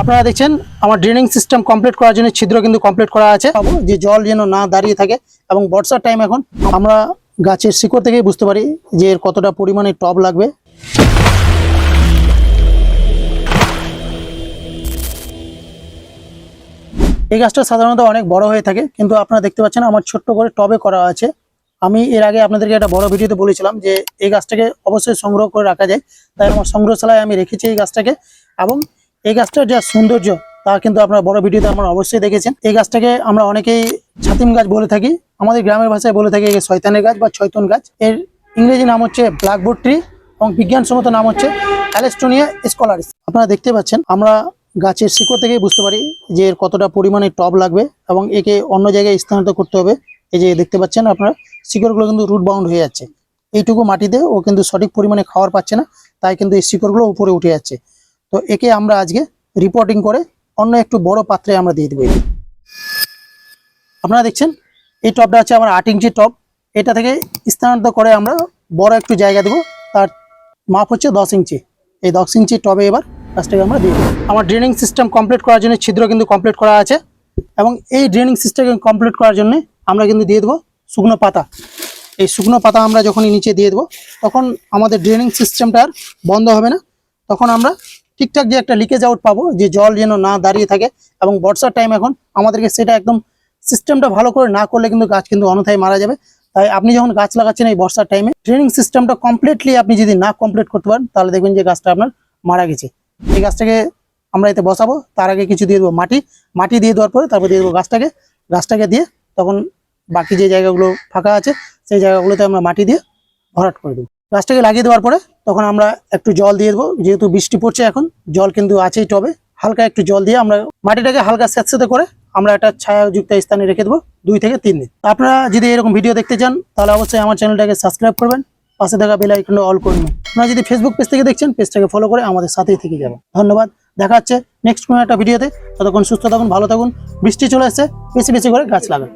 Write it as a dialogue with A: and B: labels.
A: আপনারা দেখছেন, আমার ড্রেনিং সিস্টেম কমপ্লিট করার জন্য ছিদ্র কিন্তু কমপ্লিট করা আছে। যে জল যেন না দাঁড়িয়ে থাকে এবং বর্ষার টাইম এখন, আমরা গাছের শিকড় থেকেই বুঝতে পারি যে এর কতটা পরিমাণে টব লাগবে। এই গাছটা সাধারণত অনেক বড় হয়ে থাকে, কিন্তু আপনারা দেখতে পাচ্ছেন আমার ছোট্ট করে টবে করা আছে। আমি এর আগে আপনাদেরকে একটা বড় ভিডিওতে বলেছিলাম যে এই গাছটাকে অবশ্যই সংগ্রহ করে রাখা যায়। তাই আমার সংগ্রহশালায় আমি রেখেছি এই গাছটাকে এবং এই গাছটার যা সৌন্দর্য, তা কিন্তু আপনারা বড় ভিডিওতে আমরা অবশ্যই দেখেছেন। এই গাছটাকে আমরা অনেকেই ছাতিম গাছ বলে থাকি। আমাদের গ্রামের ভাষায় বলে থাকি শয়তানের গাছ বা ছয়তন গাছ। এর ইংরেজি নাম হচ্ছে ব্ল্যাকবোর্ড ট্রি এবং বিজ্ঞানসম্মত নাম হচ্ছে অ্যালেস্টোনিয়া স্কলারিস আপনারা দেখতে পাচ্ছেন, আমরা গাছের শিকড় থেকেই বুঝতে পারি যে এর কতটা পরিমাণে টব লাগবে এবং একে অন্য জায়গায় স্থানান্তর করতে হবে। এই যে দেখতে পাচ্ছেন আপনারা, শিকড়গুলো কিন্তু রুট বাউন্ড হয়ে যাচ্ছে। এইটুকু মাটিতে ও কিন্তু সঠিক পরিমাণে খাওয়ার পাচ্ছে না, তাই কিন্তু এই শিকড়গুলো উপরে উঠে যাচ্ছে। তো একে আমরা আজকে রিপোর্টিং করে অন্য একটু বড় পাত্রে আমরা দিয়ে দেবো আপনারা দেখছেন, এই টবটা হচ্ছে আমার আট ইঞ্চি টব এটা থেকে স্থানান্তর করে আমরা বড় একটু জায়গা দেবো। তার মাপ হচ্ছে দশ ইঞ্চি। এই দশ ইঞ্চি টবে এবার গাছটাকে আমরা দিয়ে দেবো। আমার ড্রেনিং সিস্টেম কমপ্লিট করার জন্য ছিদ্র কিন্তু কমপ্লিট করা আছে এবং এই ড্রেনিং সিস্টেম কমপ্লিট করার জন্য আমরা কিন্তু দিয়ে দেবো শুকনো পাতা। এই শুকনো পাতা আমরা যখনই নিচে দিয়ে দেবো, তখন আমাদের ড্রেনিং সিস্টেমটা আর বন্ধ হবে না। তখন আমরা ঠিকঠাক যে একটা লিকেজ আউট পাবো, যে জল যেন না দাঁড়িয়ে থাকে এবং বর্ষার টাইম এখন আমাদেরকে সেটা একদম সিস্টেমটা ভালো করে না করলে কিন্তু গাছ কিন্তু অনথায় মারা যাবে। তাই আপনি যখন গাছ লাগাচ্ছেন এই বর্ষার টাইমে ট্রেনিং সিস্টেমটা কমপ্লিটলি আপনি যদি না কমপ্লিট করতে পারেন, তাহলে দেখবেন যে গাছটা আপনার মারা গেছে। এই গাছটাকে আমরা এতে বসাবো, তার আগে কিছু দিয়ে দেবো মাটি। মাটি দিয়ে দেওয়ার পরে তারপর দিয়ে দেবো গাছটাকে। গাছটাকে দিয়ে তখন বাকি যে জায়গাগুলো ফাঁকা আছে, সেই জায়গাগুলোতে আমরা মাটি দিয়ে ভরাট করে দেবো। গাছটাকে লাগিয়ে দেওয়ার পরে তখন আমরা একটু জল দিয়ে দেবো। যেহেতু বৃষ্টি পড়ছে এখন, জল কিন্তু আছেই টবে। হালকা একটু জল দিয়ে আমরা মাটিটাকে হালকা স্যাঁতস্যাঁতে করে আমরা একটা ছায়াযুক্ত স্থানে রেখে দেবো দুই থেকে তিন দিন। আপনারা যদি এরকম ভিডিও দেখতে চান, তাহলে অবশ্যই আমার চ্যানেলটাকে সাবস্ক্রাইব করবেন। পাশে থাকা বেল আইকনটা অল করে নিন। আপনারা যদি ফেসবুক পেজ থেকে দেখছেন পেজটাকে ফলো করে আমাদের সাথেই থেকে যাবেন। ধন্যবাদ। দেখা হচ্ছে নেক্সট কোনো একটা ভিডিওতে ততক্ষণ সুস্থ থাকুন, ভালো থাকুন। বৃষ্টি চলে আসছে বেশি বেশি করে গাছ লাগান।